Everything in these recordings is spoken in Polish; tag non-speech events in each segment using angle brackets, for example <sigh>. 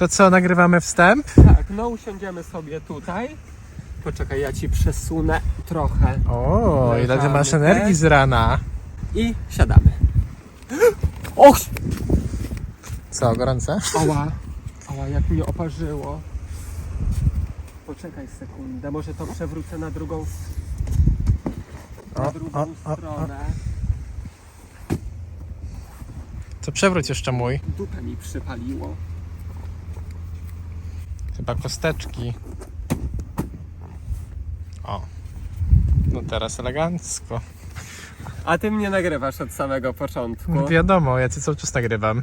To co, nagrywamy wstęp? Tak, no usiądziemy sobie tutaj. Poczekaj, ja ci przesunę trochę O, ile ty masz energii tak? z rana. i siadamy. <gasps> Och! Co, gorące? Ała, ała, jak mnie oparzyło. Poczekaj sekundę, może to przewrócę na drugą, na O, drugą o, o, o. stronę. To przewróć jeszcze mój. Dupę mi przypaliło. Chyba kosteczki. O. No teraz elegancko. A ty mnie nagrywasz od samego początku. Wiadomo, ja ci cały czas nagrywam.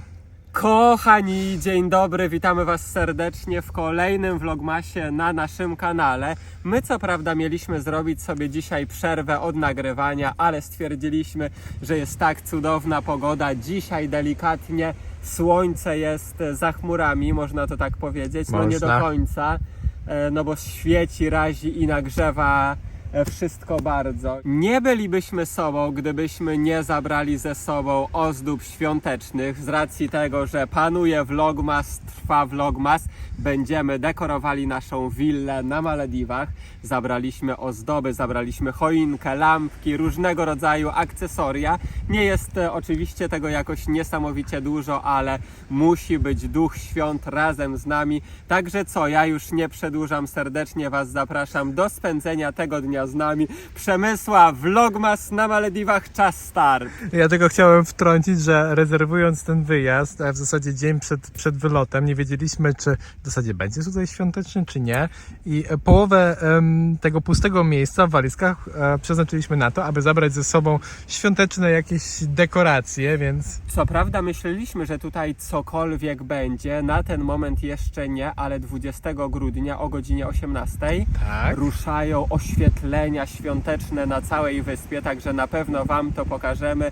Kochani, dzień dobry, witamy Was serdecznie w kolejnym vlogmasie na naszym kanale. My co prawda mieliśmy zrobić sobie dzisiaj przerwę od nagrywania, ale stwierdziliśmy, że jest tak cudowna pogoda. Dzisiaj delikatnie słońce jest za chmurami, można to tak powiedzieć. No nie do Można. końca, e, no bo świeci, razi i nagrzewa e, wszystko bardzo. Nie bylibyśmy sobą, gdybyśmy nie zabrali ze sobą ozdób świątecznych. Z racji tego, że panuje vlogmas, trwa vlogmas, będziemy dekorowali naszą willę na Malediwach. Zabraliśmy ozdoby, zabraliśmy choinkę, lampki, różnego rodzaju akcesoria. Nie jest e, oczywiście tego jakoś niesamowicie dużo, ale musi być duch świąt razem z nami. Także co, ja już nie przedłużam, serdecznie Was zapraszam do spędzenia tego dnia z nami. Przemysła, vlogmas na Malediwach, czas start. Ja tylko chciałem wtrącić, że rezerwując ten wyjazd, a w zasadzie dzień przed, przed wylotem, nie wiedzieliśmy, czy w zasadzie będzie tutaj świątecznie, czy nie. I e, połowę em, tego pustego miejsca w walizkach e, przeznaczyliśmy na to, aby zabrać ze sobą świąteczne jakieś dekoracje, więc Co prawda myśleliśmy, że tutaj cokolwiek będzie, na ten moment jeszcze nie, ale 20 grudnia o godzinie 18 tak. ruszają oświetlenia świąteczne na całej wyspie, także na pewno Wam to pokażemy.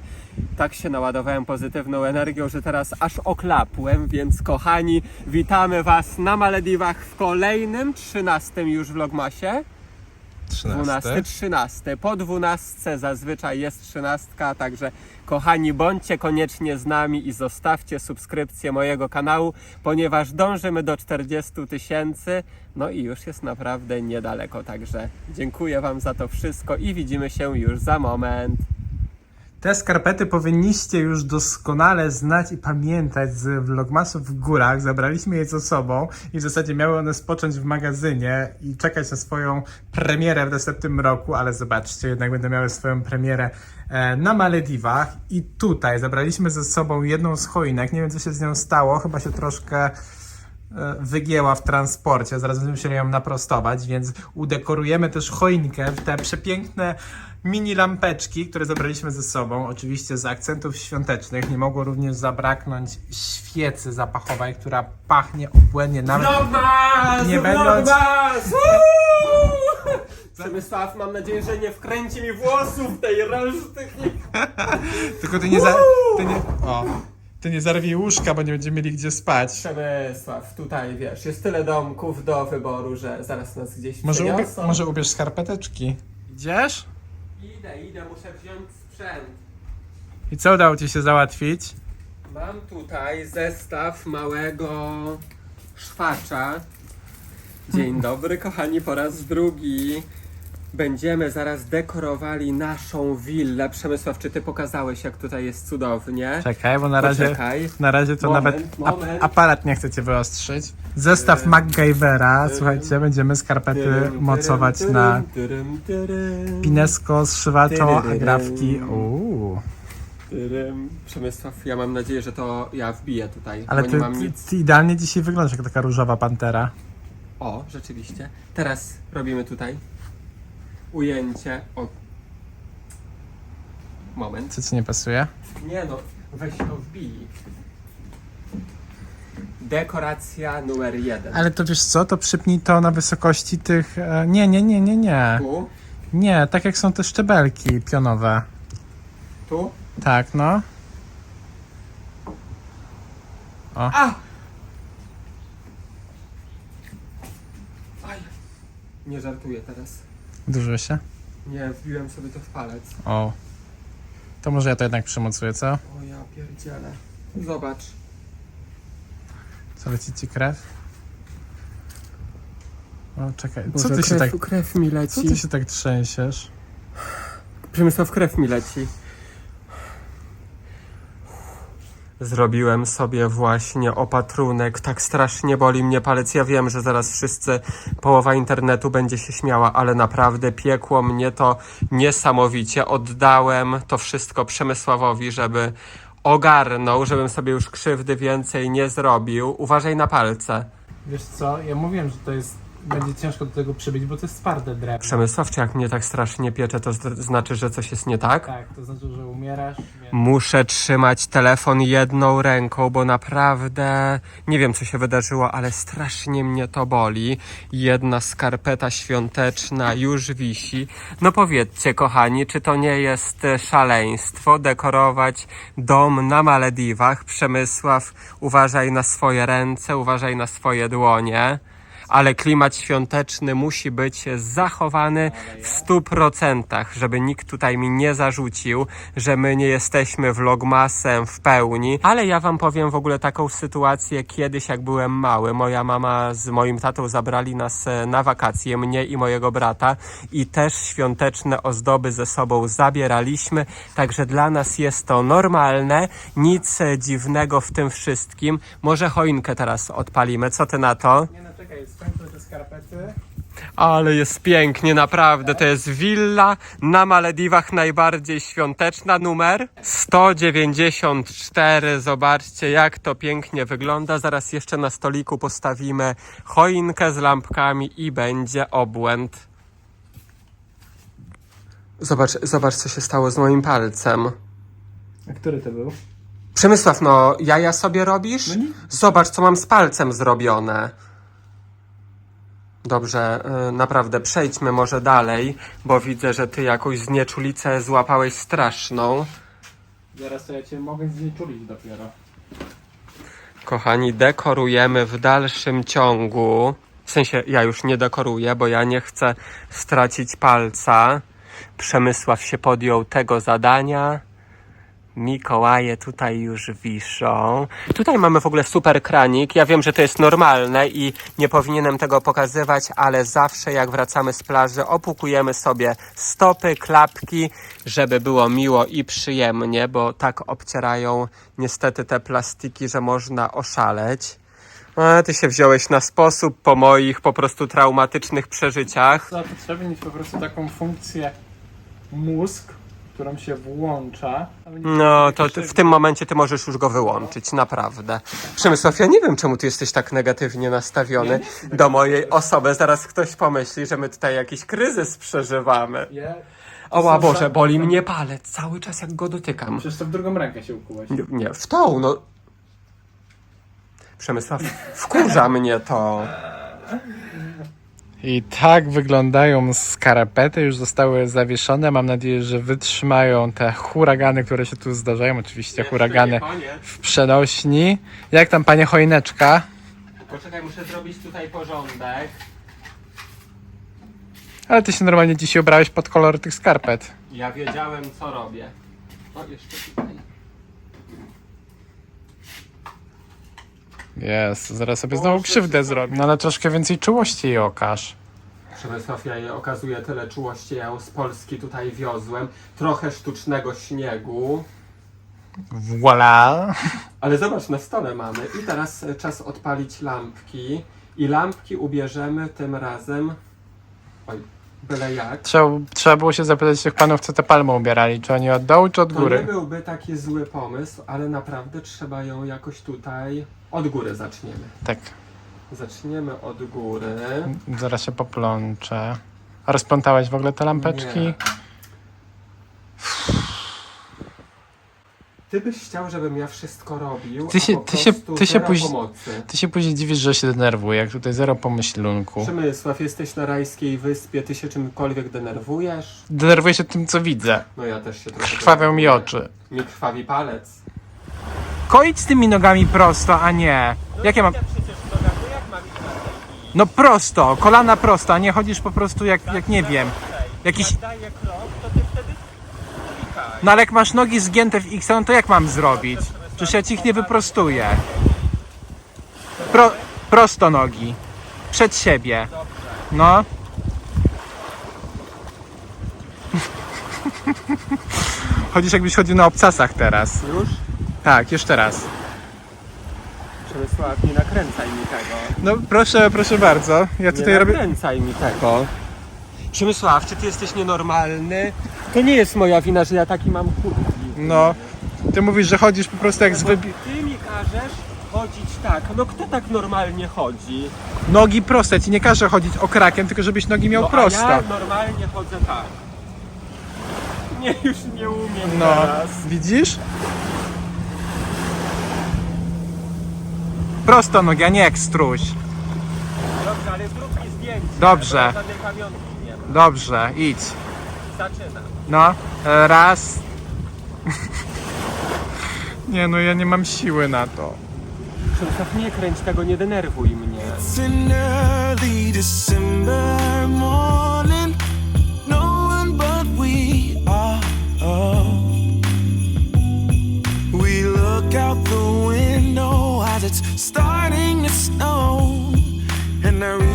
Tak się naładowałem pozytywną energią, że teraz aż oklapłem, więc kochani, witamy Was na Malediwach w kolejnym, 13 już vlogmasie. 13. 12, 13. Po 12 zazwyczaj jest 13, także kochani, bądźcie koniecznie z nami i zostawcie subskrypcję mojego kanału, ponieważ dążymy do 40 tysięcy. No i już jest naprawdę niedaleko, także dziękuję Wam za to wszystko i widzimy się już za moment. Te skarpety powinniście już doskonale znać i pamiętać z vlogmasów w górach. Zabraliśmy je ze sobą i w zasadzie miały one spocząć w magazynie i czekać na swoją premierę w następnym roku, ale zobaczcie, jednak będą miały swoją premierę e, na Malediwach. I tutaj zabraliśmy ze sobą jedną z choinek. Nie wiem, co się z nią stało. Chyba się troszkę e, wygięła w transporcie. Zaraz będziemy musieli ją naprostować, więc udekorujemy też choinkę w te przepiękne mini lampeczki, które zabraliśmy ze sobą. Oczywiście z akcentów świątecznych. Nie mogło również zabraknąć świecy zapachowej, która pachnie obłędnie nawet. Vlogmas! Nie będąc- Vlogmas! Uuu! <laughs> Przemysław, mam nadzieję, że nie wkręci mi włosów tej reszty. <laughs> Tylko ty nie za... Ty nie... O. Ty nie zarwij łóżka, bo nie będziemy mieli gdzie spać. Przemysław, tutaj wiesz, jest tyle domków do wyboru, że zaraz nas gdzieś Może, ubie... przeniosą. Może ubierz skarpeteczki. Idziesz? Idę, idę, muszę wziąć sprzęt. I co udało ci się załatwić? Mam tutaj zestaw małego szwacza. Dzień dobry, kochani, po raz drugi. Będziemy zaraz dekorowali naszą willę. Przemysław, czy ty pokazałeś, jak tutaj jest cudownie? Czekaj, bo na razie... Poczekaj. Na razie to Moment, nawet ap- moment. aparat nie chcecie wyostrzyć. Zestaw MacGyvera. Słuchajcie, będziemy skarpety mocować na tyrym, tyrym, pinesko zszywaczo, a Tyryrym. grafki. Uuu. tyrym. Przemysław, ja mam nadzieję, że to ja wbiję tutaj, Ale bo ty, nie mam ty, nic. ty idealnie dzisiaj wyglądasz jak taka różowa pantera. O, rzeczywiście. Teraz robimy tutaj ujęcie. O. Moment. Co ci nie pasuje? Nie no, weź to wbij. Dekoracja numer jeden. Ale to wiesz co, to przypnij to na wysokości tych... e, Nie, nie, nie, nie, nie. Tu, Nie, tak jak są te szczebelki pionowe. tu. Tak, no. A! Aj. Nie żartuję teraz. Dużo się. Nie, wbiłem sobie to w palec. O. To może ja to jednak przymocuję, co? O ja pierdzielę. Zobacz. Co leci ci krew? O, czekaj, co Boże, ty się krew, tak... krew mi Co leci. ty się tak trzęsiesz? Przemysław, krew mi leci. Zrobiłem sobie właśnie opatrunek. Tak strasznie boli mnie palec. Ja wiem, że zaraz wszyscy, połowa internetu będzie się śmiała, ale naprawdę piekło mnie to niesamowicie. Oddałem to wszystko Przemysławowi, żeby ogarnął, żebym sobie już krzywdy więcej nie zrobił. Uważaj na palce. Wiesz co, ja mówiłem, że to jest... Będzie ciężko do tego przybyć, bo to jest twarde drewno. Przemysław, czy jak mnie tak strasznie piecze, to zd- znaczy, że coś jest nie tak? Tak, to znaczy, że umierasz, więc... Muszę trzymać telefon jedną ręką, bo naprawdę nie wiem, co się wydarzyło, ale strasznie mnie to boli. Jedna skarpeta świąteczna już wisi. No powiedzcie, kochani, czy to nie jest e, szaleństwo dekorować dom na Malediwach? Przemysław, uważaj na swoje ręce, uważaj na swoje dłonie. Ale klimat świąteczny musi być zachowany w stu procentach, żeby nikt tutaj mi nie zarzucił, że my nie jesteśmy vlogmasem w pełni. Ale ja wam powiem w ogóle taką sytuację kiedyś, jak byłem mały. Moja mama z moim tatą zabrali nas e, na wakacje, mnie i mojego brata i też świąteczne ozdoby ze sobą zabieraliśmy, także dla nas jest to normalne, nic e, dziwnego w tym wszystkim. Może choinkę teraz odpalimy, co ty na to? Czekaj, skończmy te skarpety. Ale jest pięknie, naprawdę. To jest willa na Malediwach najbardziej świąteczna. Numer 194. Zobaczcie, jak to pięknie wygląda. Zaraz jeszcze na stoliku postawimy choinkę z lampkami i będzie obłęd. Zobacz, zobacz, co się stało z moim palcem. A który to był? Przemysław, no jaja sobie robisz? No. Zobacz, co mam z palcem zrobione. Dobrze, y, naprawdę przejdźmy może dalej, bo widzę, że ty jakąś znieczulicę złapałeś straszną. Zaraz to ja cię mogę znieczulić dopiero. Kochani, dekorujemy w dalszym ciągu. W sensie ja już nie dekoruję, bo ja nie chcę stracić palca. Przemysław się podjął tego zadania. Mikołaje tutaj już wiszą. Tutaj mamy w ogóle super kranik. Ja wiem, że to jest normalne i nie powinienem tego pokazywać, ale zawsze jak wracamy z plaży, opukujemy sobie stopy, klapki, żeby było miło i przyjemnie, bo tak obcierają niestety te plastiki, że można oszaleć. A ty się wziąłeś na sposób po moich po prostu traumatycznych przeżyciach. Trzeba mieć po prostu taką funkcję mózg, którą się włącza. No, to ty, w tym momencie ty możesz już go wyłączyć, naprawdę. Przemysław, ja nie wiem, czemu ty jesteś tak negatywnie nastawiony do mojej osoby. Zaraz ktoś pomyśli, że my tutaj jakiś kryzys przeżywamy. Ja... O, są Boże, za- boli mnie palec cały czas, jak go dotykam. Przecież to w drugą rękę się ukułeś. Nie, nie w tą, no. Przemysław, wkurza mnie to. I tak wyglądają skarpety, już zostały zawieszone. Mam nadzieję, że wytrzymają te huragany, które się tu zdarzają. Oczywiście huragany Koniec. w przenośni. Jak tam panie choineczka? Poczekaj, muszę zrobić tutaj porządek. Ale ty się normalnie dzisiaj ubrałeś pod kolor tych skarpet. Ja wiedziałem, co robię. O, jeszcze tutaj. Jest, zaraz sobie znowu krzywdę zrobię. No ale troszkę więcej czułości jej okaż. Przemysław, ja jej okazuję tyle czułości, ja ją z Polski tutaj wiozłem. Trochę sztucznego śniegu. Voila! Ale zobacz, na stole mamy. I teraz e, czas odpalić lampki. I lampki ubierzemy tym razem. Oj, byle jak. Trzeba, trzeba było się zapytać tych panów, co te palmy ubierali. Czy oni od dołu, czy od To nie góry? byłby taki zły pomysł, ale naprawdę trzeba ją jakoś tutaj. Od góry zaczniemy. Tak, Zaczniemy od góry. zaraz się poplączę. A rozplątałeś w ogóle te lampeczki? Nie. Ty byś chciał, żebym ja wszystko robił, Ty się- a po ty się- prostu ty się zero później- pomocy. Ty się później dziwisz, że się denerwuję, jak tutaj zero pomyślunku. Przemysław, jesteś na rajskiej wyspie, ty się czymkolwiek denerwujesz? Denerwuję się tym, co widzę. No ja też się trochę Krwawią mi denerwuję. oczy. Mi krwawi palec. Kojdź z tymi nogami prosto, a nie. Jak ja mam... No prosto, kolana prosto, a nie chodzisz po prostu jak, jak nie wiem. Jakiś... daję krok, No ale jak masz nogi zgięte w X, no to jak mam zrobić? Przecież ja ci ich nie wyprostuję. Pro, prosto nogi. Przed siebie. No. <laughs> Chodzisz jakbyś chodził na obcasach teraz. Już? Tak, jeszcze raz. Przemysław, nie nakręcaj mi tego. No proszę, proszę bardzo. Ja tutaj nie robię. nakręcaj mi tego. Przemysław, czy ty jesteś nienormalny? To nie jest moja wina, że ja taki mam kurki. No. Ty mówisz, że chodzisz po prostu jak z Bo wybi... ty mi każesz chodzić tak. No kto tak normalnie chodzi? Nogi proste. Ci nie każę chodzić okrakiem, tylko żebyś nogi miał no, prosto. A ja normalnie chodzę tak. Nie, już nie umiem No. teraz. Widzisz? Prosto nogi, a nie jak struś. Dobrze, ale zrób mi zdjęcie. Dobrze. pamiątki. Dobrze, idź. Zaczynam. No, e, raz. <laughs> nie no, ja nie mam siły na to. Przemysław, nie kręć tego, nie denerwuj mnie. It's an early December morning. No one but we are. We look out the window as it's starting to snow. And I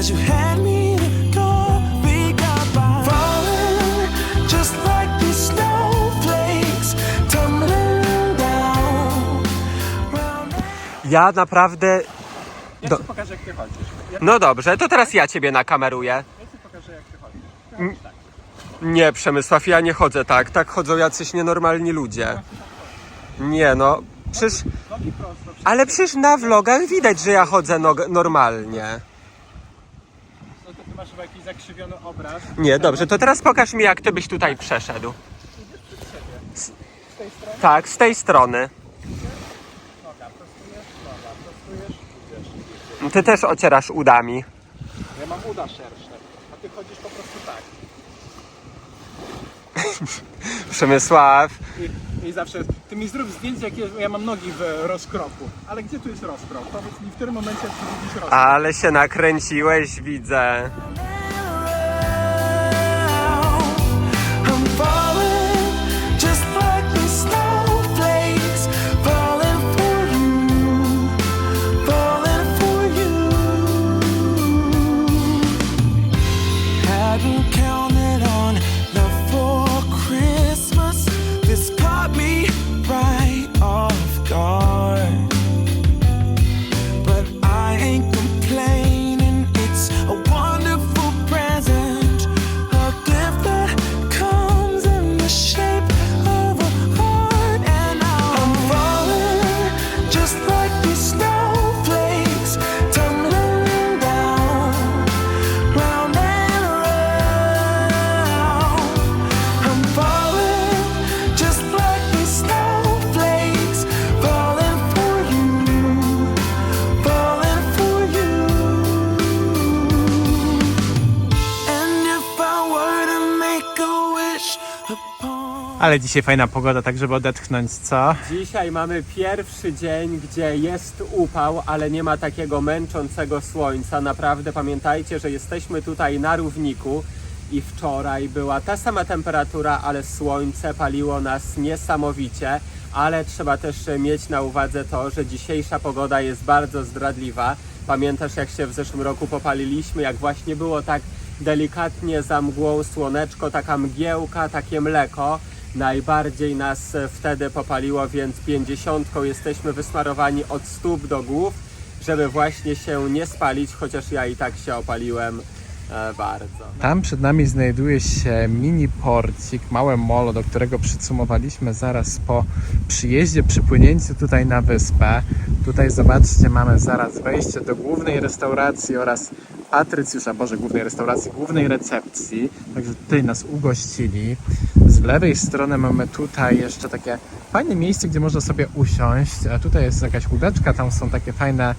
as you hand me the coffee cup, I'm falling just like these snowflakes tumbling down. round Ja naprawdę... Ja Do- ci pokażę jak ty chodzisz. Ja, No dobrze, to teraz ja ciebie nakameruję. ja ci pokażę jak ty chodzisz. Nie, Przemysław, ja nie chodzę tak. Tak chodzą jacyś nienormalni ludzie. Nie no, przecież... Nogi prosto. Ale przecież na vlogach widać, że ja chodzę nog- normalnie. Chyba jakiś zakrzywiony obraz. Nie, dobrze, to teraz pokaż mi, jak ty byś tutaj przeszedł. S- Tak, z tej strony. Noga, prostujesz, noga, prostujesz, idziesz. Ty też ocierasz udami. Ja mam uda szersze, a ty chodzisz po prostu tak. <laughs> Przemysław, I, I zawsze, ty mi zrób zdjęcie, jakie ja mam nogi w rozkroku. Ale gdzie tu jest rozkrok? Powiedz mi, w którym momencie ty widzisz rozkrok? ale się nakręciłeś, widzę. Ale dzisiaj fajna pogoda, tak żeby odetchnąć, co? Dzisiaj mamy pierwszy dzień, gdzie jest upał, ale nie ma takiego męczącego słońca. Naprawdę pamiętajcie, że jesteśmy tutaj na równiku i wczoraj była ta sama temperatura, ale słońce paliło nas niesamowicie. Ale trzeba też mieć na uwadze to, że dzisiejsza pogoda jest bardzo zdradliwa. Pamiętasz, jak się w zeszłym roku popaliliśmy, jak właśnie było tak delikatnie za mgłą słoneczko, taka mgiełka, takie mleko. Najbardziej nas wtedy popaliło, więc pięćdziesiątką jesteśmy wysmarowani od stóp do głów, żeby właśnie się nie spalić, chociaż ja i tak się opaliłem e, bardzo. Tam przed nami znajduje się mini porcik, małe molo, do którego przycumowaliśmy zaraz po przyjeździe, przypłynięciu tutaj na wyspę. Tutaj zobaczcie, mamy zaraz wejście do głównej restauracji oraz Patrycjusza, Boże, głównej restauracji, głównej recepcji. Także tutaj nas ugościli. Z lewej strony mamy tutaj jeszcze takie fajne miejsce, gdzie można sobie usiąść. A tutaj jest jakaś łódeczka, tam są takie fajne,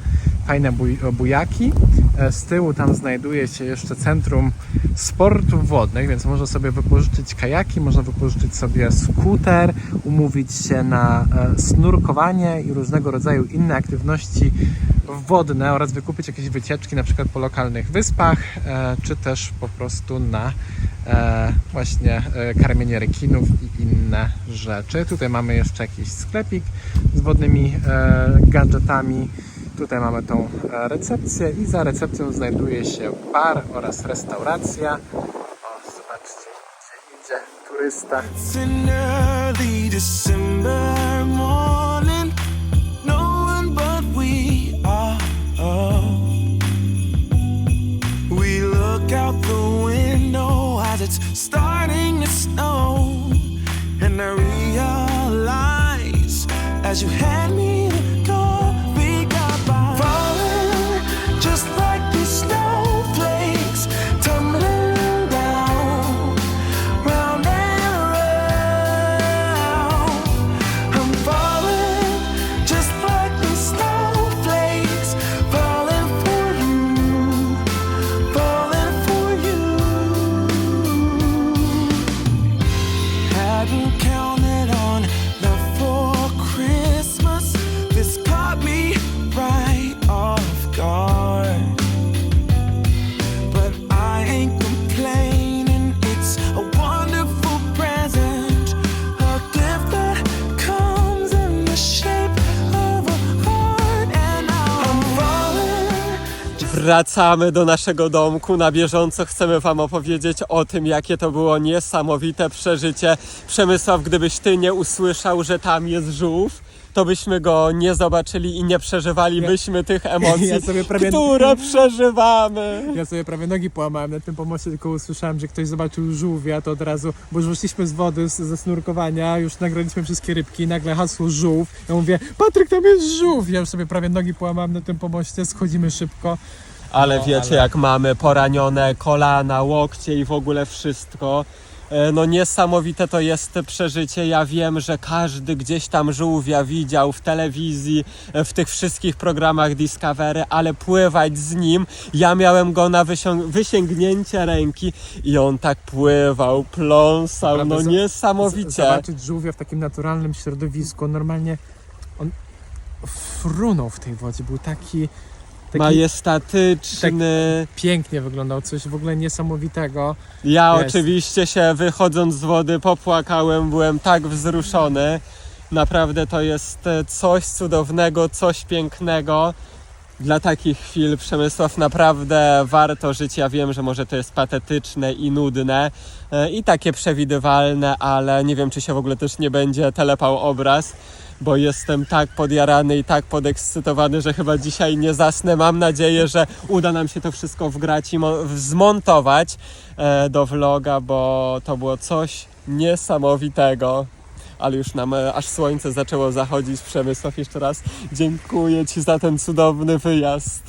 fajne buj, bujaki. E, Z tyłu tam znajduje się jeszcze centrum sportów wodnych, więc można sobie wypożyczyć kajaki, można wypożyczyć sobie skuter, umówić się na e, snurkowanie i różnego rodzaju inne aktywności wodne oraz wykupić jakieś wycieczki na przykład po lokalnych wyspach, e, czy też po prostu na e, właśnie e, karmienie rekinów i inne rzeczy. Tutaj mamy jeszcze jakiś sklepik z wodnymi gadżetami. Tutaj mamy tą recepcję i za recepcją znajduje się bar oraz restauracja. O, zobaczcie, gdzie idzie turysta. As you had me Wracamy do naszego domku. Na bieżąco chcemy Wam opowiedzieć o tym, jakie to było niesamowite przeżycie. Przemysław, gdybyś Ty nie usłyszał, że tam jest żółw, to byśmy go nie zobaczyli i nie przeżywalibyśmy tych emocji, <laughs> Ja prawie- które przeżywamy. Ja sobie prawie nogi połamałem na tym pomoście, tylko usłyszałem, że ktoś zobaczył żółwia, to od razu, bo już wyszliśmy z wody, z, ze snurkowania, już nagraliśmy wszystkie rybki, nagle hasło żółw. Ja mówię, Patryk, tam jest żółw! Ja już sobie prawie nogi połamałem na tym pomoście, schodzimy szybko. Ale No, wiecie, ale- jak mamy poranione kolana, łokcie i w ogóle wszystko. E, No niesamowite to jest przeżycie. Ja wiem, że każdy gdzieś tam żółwia widział w telewizji, e, w tych wszystkich programach Discovery, ale pływać z nim, ja miałem go na wysięgnięcie ręki i on tak pływał, pląsał, Naprawdę, no niesamowicie. Zobaczyć żółwia w takim naturalnym środowisku, normalnie on frunął w tej wodzie, był taki, taki Majestatyczny. pięknie wyglądał, coś w ogóle niesamowitego. Ja Jest. oczywiście się wychodząc z wody popłakałem, byłem tak wzruszony. Naprawdę to jest e, coś cudownego, coś pięknego. Dla takich chwil Przemysław naprawdę warto żyć. Ja wiem, że może to jest patetyczne i nudne e, i takie przewidywalne, ale nie wiem, czy się w ogóle też nie będzie telepał obraz, bo jestem tak podjarany i tak podekscytowany, że chyba dzisiaj nie zasnę. Mam nadzieję, że uda nam się to wszystko wgrać i mo- zmontować e, do vloga, bo to było coś niesamowitego. Ale już nam e, aż słońce zaczęło zachodzić. Przemysław, jeszcze raz dziękuję Ci za ten cudowny wyjazd.